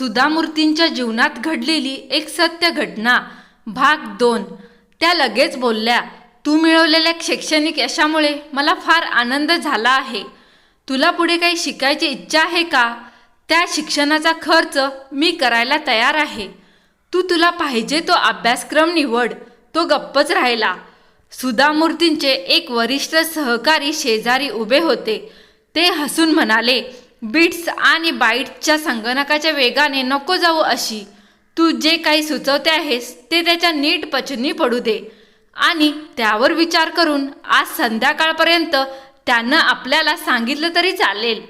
सुधामूर्तींच्या जीवनात घडलेली एक सत्य घटना भाग दोन. त्या लगेच बोलल्या तू मिळवलेल्या शैक्षणिक यशामुळे मला फार आनंद झाला आहे. तुला पुढे काही शिकायची इच्छा आहे का? त्या शिक्षणाचा खर्च मी करायला तयार आहे. तू तुला पाहिजे तो अभ्यासक्रम निवड तो गप्पच राहिला. सुधामूर्तींचे एक वरिष्ठ सहकारी शेजारी उभे होते. ते हसून म्हणाले बिट्स आणि बाईट्सच्या संगणकाच्या वेगाने नको जाऊ अशी. तू जे काही सुचवते आहेस ते त्याच्या नीट पचनी पडू दे. आणि त्यावर विचार करून आज संध्याकाळपर्यंत त्यानं आपल्याला सांगितलं तरी चालेल.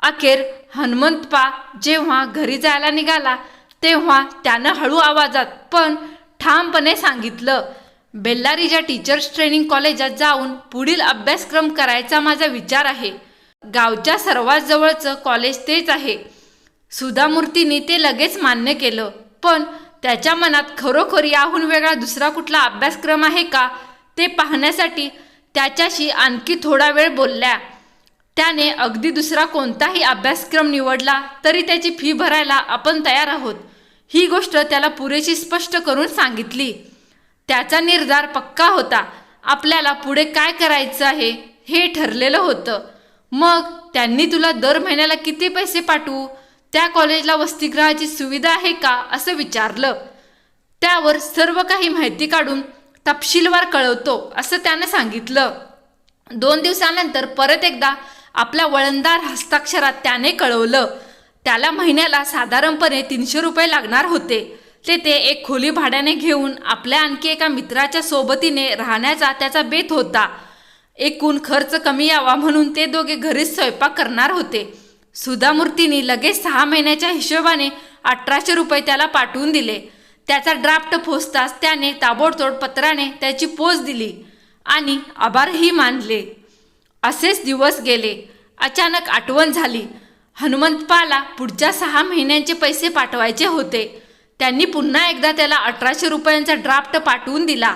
अखेर हनुमंतपा जेव्हा घरी जायला निघाला तेव्हा त्यानं हळू आवाजात पण ठामपणे सांगितलं बेल्लारीच्या टीचर्स ट्रेनिंग कॉलेजात जाऊन पुढील अभ्यासक्रम करायचा माझा विचार आहे. गावच्या सर्वात जवळचं कॉलेज तेच आहे. सुधामूर्तीने ते लगेच मान्य केलं. पण त्याच्या मनात खरोखर याहून वेगळा दुसरा कुठला अभ्यासक्रम आहे का? ते पाहण्यासाठी त्याच्याशी आणखी थोडा वेळ बोलल्या. त्याने अगदी दुसरा कोणताही अभ्यासक्रम निवडला तरी त्याची फी भरायला आपण तयार आहोत. ही गोष्ट त्याला पुरेशी स्पष्ट करून सांगितली. त्याचा निर्धार पक्का होता. आपल्याला पुढे काय करायचं आहे हे ठरलेलं होतं. मग त्यांनी तुला दर महिन्याला किती पैसे पाठवू? त्या कॉलेजला वसतिगृहाची सुविधा आहे का? असं विचारलं. त्यावर सर्व काही माहिती काढून तपशीलवार कळवतो असं त्यानं सांगितलं. दोन दिवसानंतर परत एकदा आपल्या वळणदार हस्ताक्षरात त्याने कळवलं. त्याला महिन्याला साधारणपणे तीनशे रुपये लागणार होते. ते ते एक खोली भाड्याने घेऊन आपल्या आणखी एका मित्राच्या सोबतीने राहण्याचा त्याचा बेत होता. एकूण खर्च कमी यावा म्हणून ते दोघे घरीच स्वयंपाक करणार होते. सुधामूर्तीने लगेच सहा महिन्याच्या हिशोबाने अठराशे रुपये त्याला पाठवून दिले. त्याचा ड्राफ्ट पोचताच त्याने ताबडतोड पत्राने त्याची पोच दिली आणि आभारही मानले. असेच दिवस गेले. अचानक आठवण झाली. हनुमंतपाला पुढच्या सहा महिन्यांचे पैसे पाठवायचे होते. त्यांनी पुन्हा एकदा त्याला अठराशे रुपयांचा ड्राफ्ट पाठवून दिला.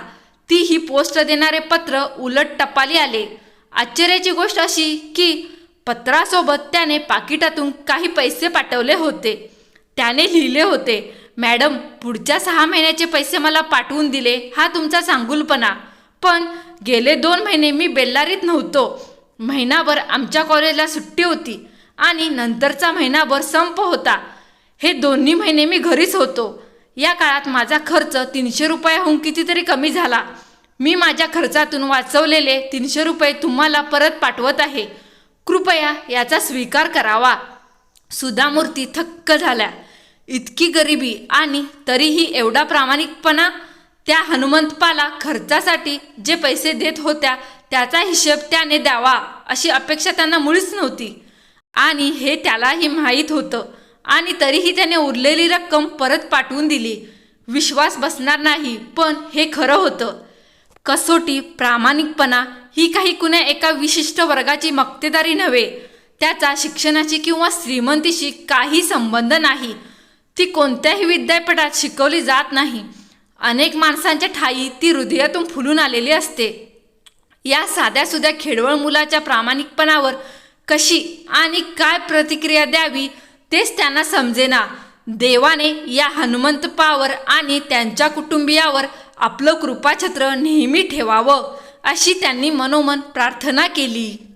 ती ही पोस्ट देणारे पत्र उलट टपाली आले. आश्चर्याची गोष्ट अशी की पत्रासोबत त्याने पाकिटातून काही पैसे पाठवले होते. त्याने लिहिले होते मॅडम पुढच्या सहा महिन्याचे पैसे मला पाठवून दिले हा तुमचा सांगुलपणा. पण गेले दोन महिने मी बेल्लारीत नव्हतो. महिनाभर आमच्या कॉलेजला सुट्टी होती आणि नंतरचा महिनाभर संप होता. हे दोन्ही महिने मी घरीच होतो. या काळात माझा खर्च तीनशे रुपयाहून कितीतरी कमी झाला. मी माझ्या खर्चातून वाचवलेले तीनशे रुपये तुम्हाला परत पाठवत आहे. कृपया याचा स्वीकार करावा. सुधामूर्ती थक्क झाल्या. इतकी गरिबी आणि तरीही एवढा प्रामाणिकपणा त्या हनुमंतपाला खर्चासाठी जे पैसे देत होत्या त्याचा हिशेब त्याने द्यावा अशी अपेक्षा त्यांना मुळीच नव्हती. आणि हे त्यालाही माहीत होतं. आणि तरीही त्याने उरलेली रक्कम परत पाठवून दिली. विश्वास बसणार नाही पण हे खरं होतं. कसोटी प्रामाणिकपणा ही काही कुण्या एका विशिष्ट वर्गाची मक्तेदारी नव्हे. त्याचा शिक्षणाची किंवा श्रीमंतीशी काही संबंध नाही. ती कोणत्याही विद्यापीठात शिकवली जात नाही. अनेक माणसांच्या ठाई ती हृदयातून फुलून आलेली असते. या साध्या सुध्या खेडवळ मुलाच्या प्रामाणिकपणावर कशी आणि काय प्रतिक्रिया द्यावी तेच त्यांना समजेना. देवाने या हनुमंतपावर आणि त्यांच्या कुटुंबियावर आपलं कृपाछत्र नेहमी ठेवावं अशी त्यांनी मनोमन प्रार्थना केली.